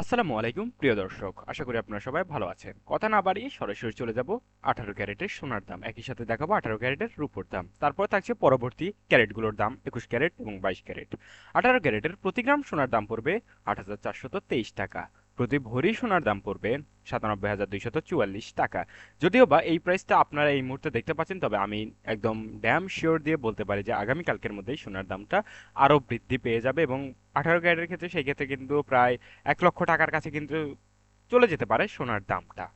আসসালামু আলাইকুম, প্রিয় দর্শক। আশা করি আপনারা সবাই ভালো আছেন। কথা না বাড়িয়ে সরাসরি চলে যাব আঠারো ক্যারেটের সোনার দাম। একই সাথে দেখাবো আঠারো ক্যারেটের রূপোর দাম। তারপর থাকছে পরবর্তী ক্যারেটগুলোর দাম, একুশ ক্যারেট এবং বাইশ ক্যারেট। আঠারো ক্যারেটের প্রতি গ্রাম সোনার দাম পড়বে আট হাজার চারশত তেইশ টাকা। প্রতি ভরি সোনার দাম পড়বে সাতানব্বই হাজার দুইশত চুয়াল্লিশ টাকা। যদিও বা এই প্রাইসটা আপনারা এই মুহূর্তে দেখতে পাচ্ছেন, তবে আমি একদম ড্যাম শিওর দিয়ে বলতে পারি যে আগামীকালকের মধ্যেই সোনার দামটা আরও বৃদ্ধি পেয়ে যাবে এবং আঠারো ক্যারেটের ক্ষেত্রে সেই ক্ষেত্রে কিন্তু প্রায় এক লক্ষ টাকার কাছে কিন্তু চলে যেতে পারে সোনার দামটা।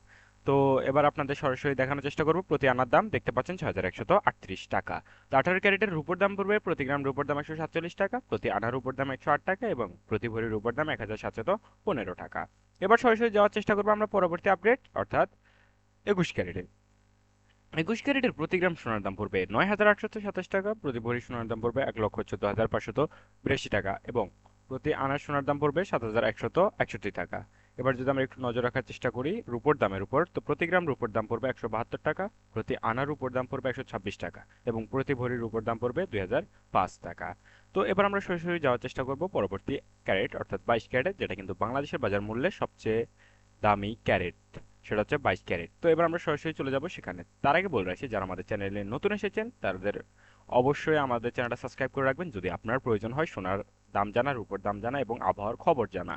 তো এবার আপনাদের সরাসরি দেখানোর চেষ্টা করব। প্রতি আনার দাম দেখতে পাচ্ছেন ছয় হাজার একশত আটত্রিশ টাকা। তো আঠারো ক্যারেটের রূপোর দাম পড়বে, প্রতি গ্রাম রূপোর দাম একশো সাতচল্লিশ টাকা, প্রতি আনার রূপোর দাম একশো আট টাকা এবং প্রতি ভরির রূপোর দাম এক হাজার সাতশত পনেরো টাকা। এবার সরাসরি যাওয়ার চেষ্টা করব আমরা পরবর্তী আপডেট, অর্থাৎ একুশ ক্যারেটে। একুশ ক্যারেটের প্রতি গ্রাম সোনার দাম পড়বে নয় হাজার আটশত সাতাশ টাকা, প্রতি ভরি সোনার দাম পড়বে এক লক্ষ চোদ্দ হাজার পাঁচশত বিরাশি টাকা এবং প্রতি আনার সোনার দাম পড়বে সাত হাজার একশত একষট্টি টাকা। এবার যদি আমরা একটু নজর রাখার চেষ্টা করি রুপোর দামের উপর, তো প্রতি গ্রাম রুপোর দাম পড়বে একশো বাহাত্তর টাকা, প্রতি আনার উপর দাম পড়বে একশো ছাব্বিশ টাকা এবং প্রতি ভরির উপর দাম পড়বে দুই হাজার পাঁচ টাকা। তো এবার আমরা সরাসরি যাওয়ার চেষ্টা করব পরবর্তী ক্যারেট, অর্থাৎ বাইশ ক্যারেট, যেটা কিন্তু বাংলাদেশের বাজার মূল্যে সবচেয়ে দামি ক্যারেট, সেটা হচ্ছে বাইশ ক্যারেট। তো এবার আমরা সরাসরি চলে যাব সেখানে। তার আগে বলে রাখছি যারা আমাদের চ্যানেলে নতুন এসেছেন, তাদের অবশ্যই আমাদের চ্যানেলটা সাবস্ক্রাইব করে রাখবেন। যদি আপনার প্রয়োজন হয় সোনার দাম জানা, রূপোর দাম জানা এবং আবহাওয়ার খবর জানা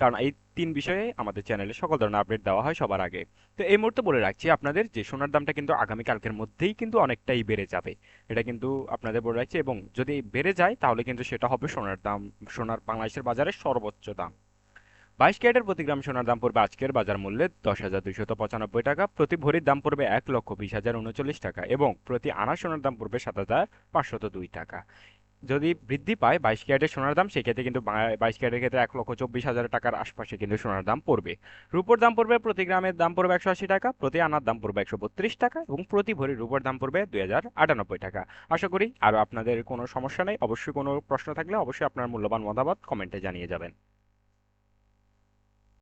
কারণ এই তিন বিষয়ে আমাদের চ্যানেলে সকল ধরনের আপডেট দেওয়া হয় সবার আগে। তো এই মুহূর্তে বলে রাখছি আপনাদের যে সোনার দামটা কিন্তু আগামীকালকের মধ্যেই কিন্তু অনেকটাই বেড়ে যাবে। এটা কিন্তু আপনাদের বলে রাখছি এবং যদি বেড়ে যায় তাহলে কিন্তু সেটা হবে সোনার দাম, সোনার বাংলাদেশের বাজারে সর্বোচ্চ দাম। বাইশ ক্যারেটের প্রতি গ্রাম সোনার দাম পড়বে আজকের বাজার মূল্যে দশ হাজার দুইশত পঁচানব্বই টাকা। প্রতি ভরির দাম পড়বে এক লক্ষ বিশ হাজার উনচল্লিশ টাকা এবং প্রতি আনা সোনার দাম পড়বে সাত হাজার পাঁচশত দুই টাকা। যদি বৃদ্ধি পায় বাইশ ক্যারেটের সোনার দাম, সেক্ষেত্রে কিন্তু বাইশ ক্যারেটের ক্ষেত্রে এক লক্ষ চব্বিশ হাজার টাকার আশপাশে কিন্তু সোনার দাম পড়বে। রূপোর দাম পড়বে প্রতি গ্রামের দাম পড়বে একশো আশি টাকা, প্রতি আনার দাম পড়বে একশো বত্রিশ টাকা এবং প্রতি ভরি রূপোর দাম পড়বে দুই হাজার আটানব্বই টাকা। আশা করি আর আপনাদের কোনো সমস্যা নেই। অবশ্যই কোনো প্রশ্ন থাকলে অবশ্যই আপনার মূল্যবান মতামত কমেন্টে জানিয়ে যাবেন।